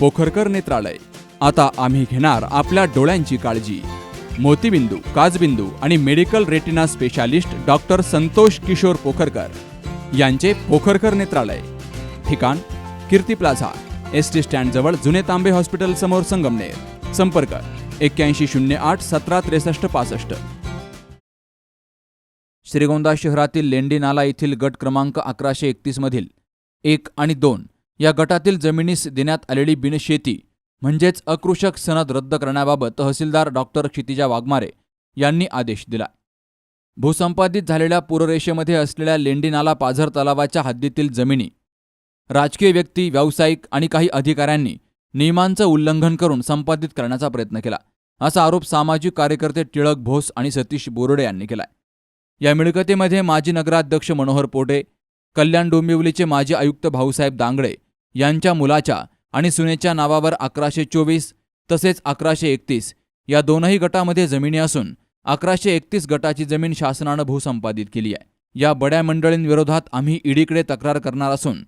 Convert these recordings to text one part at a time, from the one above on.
पोखरकर नेत्रालय. आता आम्ही घेणार आपल्या डोळ्यांची काळजी. मोतीबिंदू काजबिंदू आणि medical retina specialist doctor Santosh Kishor Pokharkar यांचे पोखरकर नेत्रालय. ठिकाण कीर्ती प्लाझा एस टी स्टँडजवळ जुने तांबे हॉस्पिटल समोर संगमनेर. संपर्क एक्क्याऐंशी शून्य आठ सतरा त्रेसष्ट पासष्ट. श्रीगोंदा शहरातील लेंडी नाला येथील गट क्रमांक अकराशे एकतीसमधील एक आणि दोन या गटातील जमिनीस देण्यात आलेली बिनशेती म्हणजेच अकृषक सनद रद्द करण्याबाबत तहसीलदार डॉक्टर क्षितिजा वाघमारे यांनी आदेश दिला. भूसंपादित झालेल्या पूररेषेमध्ये असलेल्या लेंडी नाला पाझर तलावाच्या हद्दीतील जमिनी राजकीय व्यक्ती व्यावसायिक आणि काही अधिकाऱ्यांनी नियमांचं उल्लंघन करून संपादित करण्याचा प्रयत्न केला असा आरोप सामाजिक कार्यकर्ते टिळक भोस आणि सतीश बोरडे यांनी केलाय. या मिळकतीमध्ये माजी नगराध्यक्ष मनोहर पोटे कल्याण डोंबिवलीचे माजी आयुक्त भाऊसाहेब दांगडे यांच्या मुलाच्या आणि सुनेच्या नावावर अकराशे चोवीस तसेच अकराशे एकतीस या दोनही गटामध्ये जमिनी असून अकराशे एकतीस गटाची जमीन शासनानं भूसंपादित केली आहे. या बड्या मंडळींविरोधात आम्ही ईडीकडे तक्रार करणार असून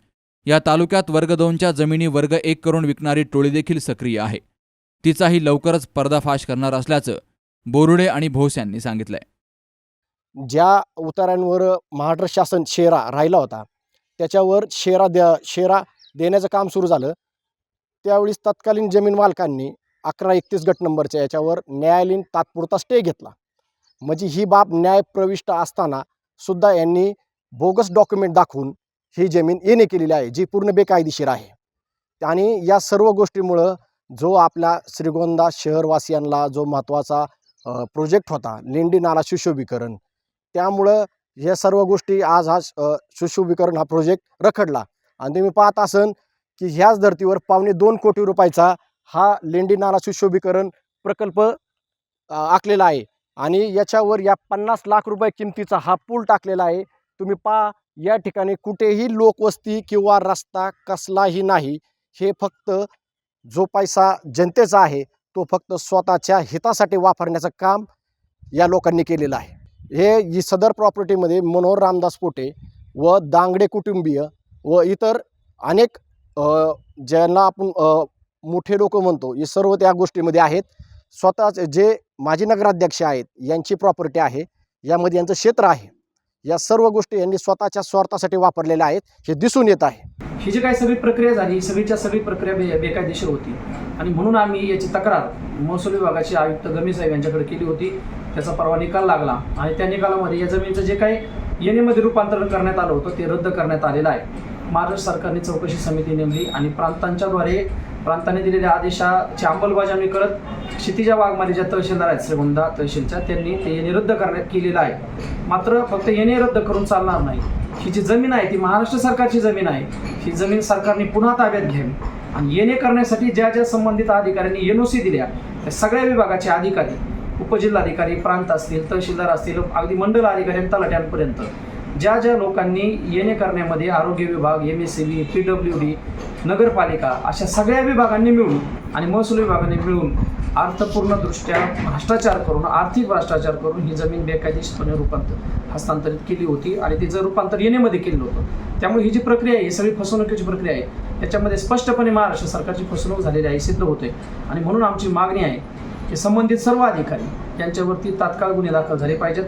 या तालुक्यात वर्ग दोनच्या जमिनी वर्ग एक करून विकणारी टोळी देखील सक्रिय आहे. तिचाही लवकरच पर्दाफाश करणार असल्याचं बोरुडे आणि भोस यांनी सांगितलंय. ज्या उतारांवर महाराष्ट्र शासन शेरा राहिला होता त्याच्यावर शेरा द्या शेरा देण्याचं काम सुरू झालं. त्यावेळीस तत्कालीन जमीन मालकांनी अकरा एकतीस गट नंबरच्या याच्यावर न्यायालयीन तात्पुरता स्टे घेतला. म्हणजे ही बाब न्यायप्रविष्ट असताना सुद्धा यांनी बोगस डॉक्युमेंट दाखवून ही जमीन येणे केलेली आहे जी पूर्ण बेकायदेशीर आहे. आणि या सर्व गोष्टीमुळं जो आपल्या श्रीगोंदा शहरवासियांना जो महत्त्वाचा प्रोजेक्ट होता लेंडी नाला सुशोभीकरण त्यामुळं या सर्व गोष्टी आज हा सुशोभीकरण हा प्रोजेक्ट रखडला. आणि तुम्ही पाहत असन की ह्याच धर्तीवर पावणे दोन कोटी रुपयाचा हा लेंडी नाला सुशोभीकरण प्रकल्प आखलेला आहे. आणि याच्यावर या पन्नास लाख रुपये किमतीचा हा पूल टाकलेला आहे. तुम्ही पहा या ठिकाणी कुठेही लोकवस्ती किंवा रस्ता कसलाही नाही. हे फक्त जो पैसा जनतेचा आहे तो फक्त स्वतःच्या हितासाठी वापरण्याचं काम या लोकांनी केलेलं आहे. हे ही सदर प्रॉपर्टीमध्ये मनोहर रामदास पोटे व दांगडे कुटुंबीय व इतर अनेक ज्यांना आपण मोठे लोक म्हणतो हे सर्व त्या गोष्टीमध्ये आहेत. स्वतःच जे माजी नगराध्यक्ष आहेत यांची प्रॉपर्टी आहे यामध्ये यांचं क्षेत्र आहे. या सर्व गोष्टी यांनी स्वतःच्या स्वार्थासाठी वापरलेल्या आहेत हे दिसून येत आहे. ही जी काही सगळी प्रक्रिया झाली ही सगळीच्या सगळी प्रक्रिया बे बेकायदेशीर होती. आणि म्हणून आम्ही याची तक्रार महसूल विभागाचे आयुक्त गमी साहेब यांच्याकडे केली होती. त्याचा परवा निकाल लागला आणि त्या निकालामध्ये या जमिनीचं जे काही येणेमध्ये रूपांतरण करण्यात आलं होतं ते रद्द करण्यात आलेलं आहे. महाराष्ट्र सरकारने चौकशी समिती नेमली आणि प्रांतांच्याद्वारे प्रांताने दिलेल्या आदेशाची अंमलबजावणी करत क्षितिजा वाघमारे ज्या तहसीलदार आहेत श्रीगोंदा तहसीलच्या त्यांनी ते येणे रद्द करण्यात केलेलं आहे. मात्र फक्त येणे रद्द करून चालणार नाही. ही जी जमीन आहे ती महाराष्ट्र सरकारची जमीन आहे. ही जमीन सरकारने पुन्हा ताब्यात घ्यावी आणि येणे करण्यासाठी ज्या ज्या संबंधित अधिकाऱ्यांनी एन ओ सी दिल्या त्या सगळ्या विभागाचे अधिकारी उपजिल्हाधिकारी प्रांत असतील तहसीलदार असतील अगदी मंडल अधिकारी तलाट्यांपर्यंत ज्या ज्या लोकांनी येणे करण्यामध्ये आरोग्य विभाग M S C B P W D नगरपालिका अशा सगळ्या विभागांनी मिळून आणि महसूल विभागाने मिळून अर्थपूर्णदृष्ट्या भ्रष्टाचार करून आर्थिक भ्रष्टाचार करून ही जमीन बेकायदेशीरपणे रूपांतर हस्तांतरित केली होती आणि तिचं रूपांतर येणेमध्ये केलं होतं त्यामुळे ही जी प्रक्रिया आहे ही सगळी फसवणुकीची प्रक्रिया आहे त्याच्यामध्ये स्पष्टपणे महाराष्ट्र सरकारची फसवणूक झालेली आहे सिद्ध होते आणि म्हणून आमची मागणी आहे की संबंधित सर्व अधिकारी यांच्यावरती तात्काळ गुन्हे दाखल झाले पाहिजेत.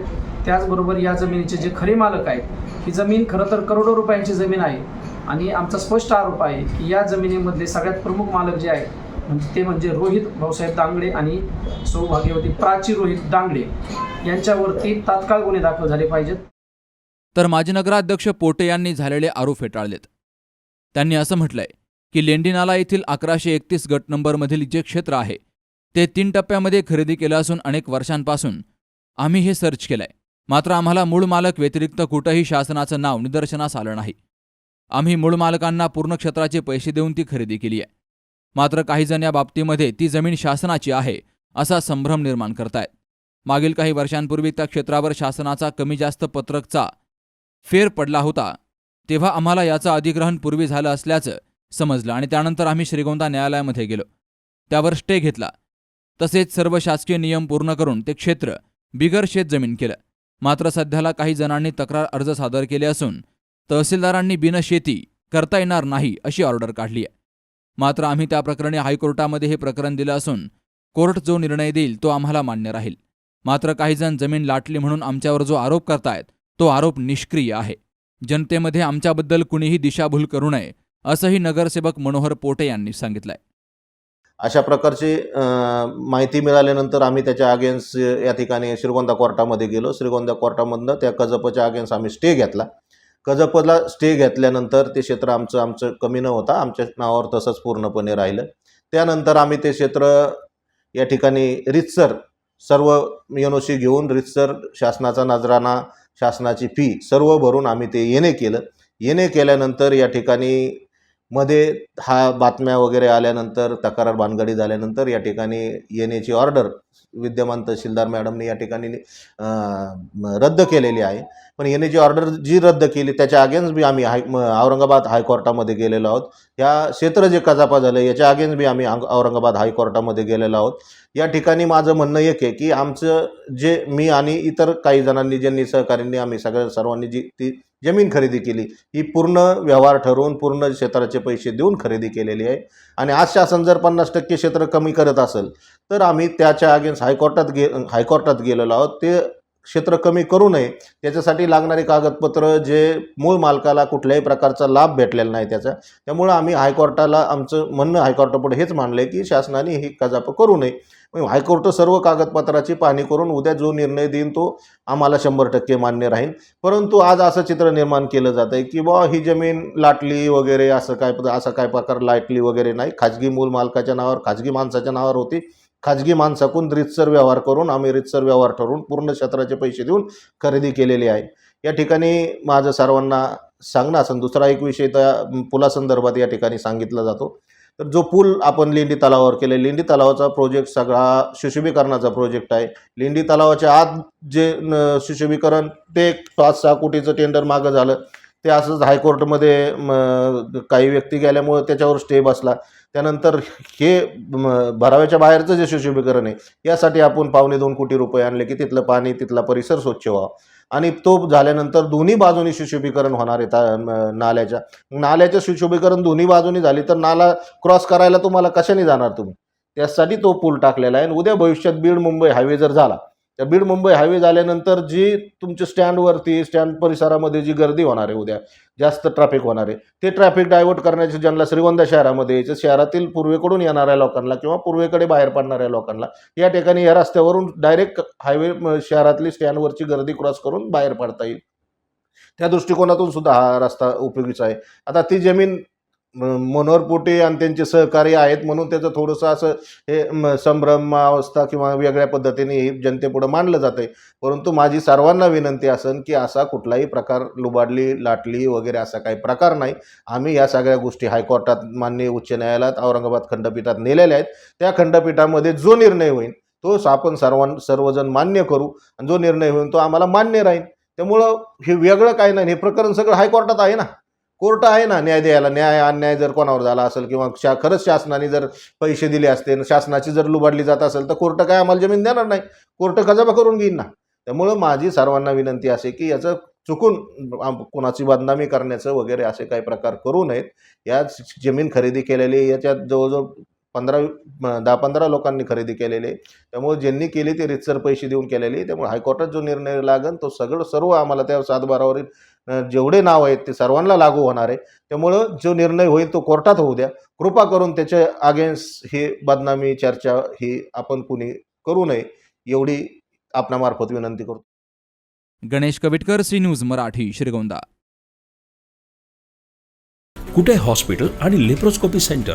त्याचबरोबर या जमिनीचे जे खरे मालक आहेत ही जमीन खरं तर करोडो रुपयांची जमीन आहे. आणि आमचा स्पष्ट आरोप आहे की या जमिनीमधले सगळ्यात प्रमुख मालक जे आहेत म्हणजे ते म्हणजे रोहित भाऊसाहेब दांगडे आणि सौभाग्यवती प्राची रोहित दांगडे. यांच्यावरती तात्काळ गुन्हे दाखल झाले पाहिजेत. तर माजी नगराध्यक्ष पोटे यांनी झालेले आरोप फेटाळलेत. त्यांनी असं म्हटलंय की लेंडीनाला येथील अकराशे एकतीस गट नंबरमधील जे क्षेत्र आहे ते तीन टप्प्यामध्ये खरेदी केलं असून अनेक वर्षांपासून आम्ही हे सर्च केलंय. मात्र आम्हाला मूळ मालक व्यतिरिक्त कुठंही शासनाचं नाव निदर्शनास आलं नाही. आम्ही मूळ मालकांना पूर्ण क्षेत्राचे पैसे देऊन ती खरेदी केली आहे. मात्र काहीजण या बाबतीमध्ये ती जमीन शासनाची आहे असा संभ्रम निर्माण करतायत. मागील काही वर्षांपूर्वी त्या क्षेत्रावर शासनाचा कमी जास्त पत्रकचा फेर पडला होता तेव्हा आम्हाला याचं अधिग्रहण पूर्वी झालं असल्याचं समजलं आणि त्यानंतर आम्ही श्रीगोंदा न्यायालयामध्ये गेलो. त्यावर स्टे घेतला. तसेच सर्व शासकीय नियम पूर्ण करून ते क्षेत्र बिगर शेत जमीन केलं. मात्र सध्याला काही जणांनी तक्रार अर्ज सादर केले असून तहसीलदारांनी बिनशेती करता येणार नाही अशी ऑर्डर काढली आहे. मात्र आम्ही त्या प्रकरणी हायकोर्टामध्ये हे प्रकरण दिलं असून कोर्ट जो निर्णय देईल तो आम्हाला मान्य राहील. मात्र काही जण जमीन लाटली म्हणून आमच्यावर जो आरोप करतायत तो आरोप निष्क्रिय आहे. जनतेमध्ये आमच्याबद्दल कुणीही दिशाभूल करू नये असंही नगरसेवक मनोहर पोटे यांनी सांगितलंय. अशा प्रकारची माहिती मिळाल्यानंतर आम्ही त्याच्या अगेन्स्ट या ठिकाणी श्रीगोंदा कोर्टामध्ये गेलो. श्रीगोंदा कोर्टामधनं त्या कजपच्या अगेन्स्ट आम्ही स्टे घेतला. कजपला स्टे घेतल्यानंतर ते क्षेत्र आमचं आमचं कमी न होता. आमच्या नावावर तसंच पूर्णपणे राहिलं. त्यानंतर आम्ही ते क्षेत्र या ठिकाणी रितसर सर्व एनओसी घेऊन रितसर शासनाचा नजराना शासनाची फी सर्व भरून आम्ही ते येणे केलं. येणे केल्यानंतर या ठिकाणी मध्ये हा बातम्या वगैरे आल्यानंतर तक्रार भानगडी झाल्यानंतर या ठिकाणी येण्याची ऑर्डर विद्यमान तहसीलदार मॅडमने या ठिकाणी रद्द केलेली आहे. पण येण्याची ऑर्डर जी रद्द केली त्याच्या अगेन्स्ट बी आम्ही हाय म- औरंगाबाद हायकोर्टामध्ये गेलेलो आहोत. या क्षेत्र जे कजापा झालं याच्या अगेन्स्ट बी आम्ही औरंगाबाद हायकोर्टामध्ये गेलेलो आहोत. या ठिकाणी माझं म्हणणं एक आहे की आमचं जे मी आणि इतर काही जणांनी ज्यांनी सहकार्यांनी आम्ही सगळ्या सर्वांनी जी ती जमीन खरेदी केली ही पूर्ण व्यवहार ठरवून पूर्ण क्षेत्राचे पैसे देऊन खरेदी केलेली आहे. आणि आज शासन जर पन्नास टक्के क्षेत्र कमी करत असेल तर आम्ही त्याच्या अगेन्स्ट हायकोर्टात गे हायकोर्टात गेलेलो आहोत. ते क्षेत्र कमी करू नये त्याच्यासाठी लागणारी कागदपत्र जे मूळ मालकाला कुठल्याही प्रकारचा लाभ भेटलेला नाही त्याचा. त्यामुळं आम्ही हायकोर्टाला आमचं म्हणणं हायकोर्टापुढे हेच मानलं आहे की शासनाने ही कजाप करू नये. मग हायकोर्ट सर्व कागदपत्राची पाहणी करून उद्या जो निर्णय देईन तो आम्हाला शंभर टक्के मान्य राहील. परंतु आज असं चित्र निर्माण केलं जातं आहे की बुवा ही जमीन लाटली वगैरे असं काय असं काय प्रकार लाटली वगैरे नाही. खाजगी मूल मालकाच्या नावावर खाजगी माणसाच्या नावावर होती. खाजगी माणसाकडून रितसर व्यवहार करून आम्ही रितसर व्यवहार ठरवून पूर्ण क्षेत्राचे पैसे देऊन खरेदी केलेली आहे. या ठिकाणी माझं सर्वांना सांगणं असं दुसरा एक विषय त्या पुलासंदर्भात या ठिकाणी सांगितला जातो. तर जो पूल आपण लेंडी तलावावर केले लेंडी तलावाचा प्रोजेक्ट सगळा सुशोभीकरणाचा प्रोजेक्ट आहे. लेंडी तलावाच्या आत जे न- सुशोभीकरण ते एक पाच सहा कोटीचं टेंडर मागं झालं. ते असंच हायकोर्टमध्ये काही व्यक्ती गेल्यामुळे त्याच्यावर स्टे बसला. त्यानंतर हे भराव्याच्या बाहेरचं जे सुशोभीकरण आहे. यासाठी आपण पावणे दोन कोटी रुपये आणले की तिथलं पाणी तिथला परिसर स्वच्छ व्हावा. आणि तो झाल्यानंतर दोन्ही बाजूनी सुशोभीकरण होणार आहे ता- नाल्याच्या. नाल्याचं सुशोभीकरण दोन्ही बाजूनी झाली तर नाला क्रॉस करायला तुम्हाला कशाने जाणार तुम्ही? त्यासाठी तो पूल टाकलेला आहे. आणि उद्या भविष्यात बीड मुंबई हायवे जर झाला त्या बीड मुंबई हायवे झाल्यानंतर जी तुमच्या स्टँडवरती स्टँड परिसरामध्ये जी गर्दी होणार आहे उद्या जास्त ट्रॅफिक होणार आहे ते ट्रॅफिक डायव्हर्ट करण्याचे ज्यांना श्रीगोंदा शहरामध्ये यायचं शहरातील पूर्वेकडून येणाऱ्या लोकांना किंवा पूर्वेकडे बाहेर पडणाऱ्या लोकांना या ठिकाणी या रस्त्यावरून डायरेक्ट हायवे शहरातली स्टँडवरची गर्दी क्रॉस करून बाहेर पडता येईल. त्या दृष्टिकोनातून सुद्धा हा रस्ता उपयोगीचा आहे. आता ती जमीन मनोहर पोटे आणि त्यांचे सहकारी आहेत म्हणून त्याचं थोडंसं असं हे म, संभ्रम अवस्था किंवा वेगळ्या पद्धतीने हे जनतेपुढं मांडलं जातं आहे. परंतु माझी सर्वांना विनंती असेल की असा कुठलाही प्रकार लुबाडली लाटली वगैरे असा काही प्रकार नाही. आम्ही या सगळ्या गोष्टी हायकोर्टात मान्य उच्च न्यायालयात औरंगाबाद खंडपीठात नेलेल्या आहेत. त्या खंडपीठामध्ये जो निर्णय होईल तो आपण सर्वां सर्वजण मान्य करू. आणि जो निर्णय होईल तो आम्हाला मान्य राहील. त्यामुळं हे वेगळं काय नाही. हे प्रकरण सगळं हायकोर्टात आहे ना? कोर्ट आहे ना न्याय द्यायला? न्याय अन्याय जर कोणावर झाला असेल किंवा शा खरंच शासनाने जर पैसे दिले असते शासनाची जर लुबाडली जात असेल तर कोर्ट काय आम्हाला जमीन देणार नाही? कोर्ट खजाबा करून घेईन ना. त्यामुळं माझी सर्वांना विनंती असे की याचं चुकून आम- कोणाची बदनामी करण्याचं वगैरे असे काही प्रकार करू नयेत. या जमीन खरेदी केलेली याच्यात जवळजवळ पंधरा दहा पंधरा लोकांनी खरेदी केलेली. आहे त्यामुळे ज्यांनी केली ते रितसर पैसे देऊन केलेली. त्यामुळे हायकोर्टात जो निर्णय लागेल तो सगळं सर्व आम्हाला त्या सातबारावरील जेवढे नाव आहेत ते सर्वांना लागू होणार आहे. त्यामुळं जो निर्णय होईल तो कोर्टात होऊ द्या. कृपा करून त्याच्या अगेन्स्ट ही बदनामी चर्चा ही आपण कुणी करू नये एवढी आपणामार्फत विनंती करतो. Ganesh Kavitkar C news Marathi Shrigonda. Kute hospital आणि लेप्रोस्कोपी सेंटर?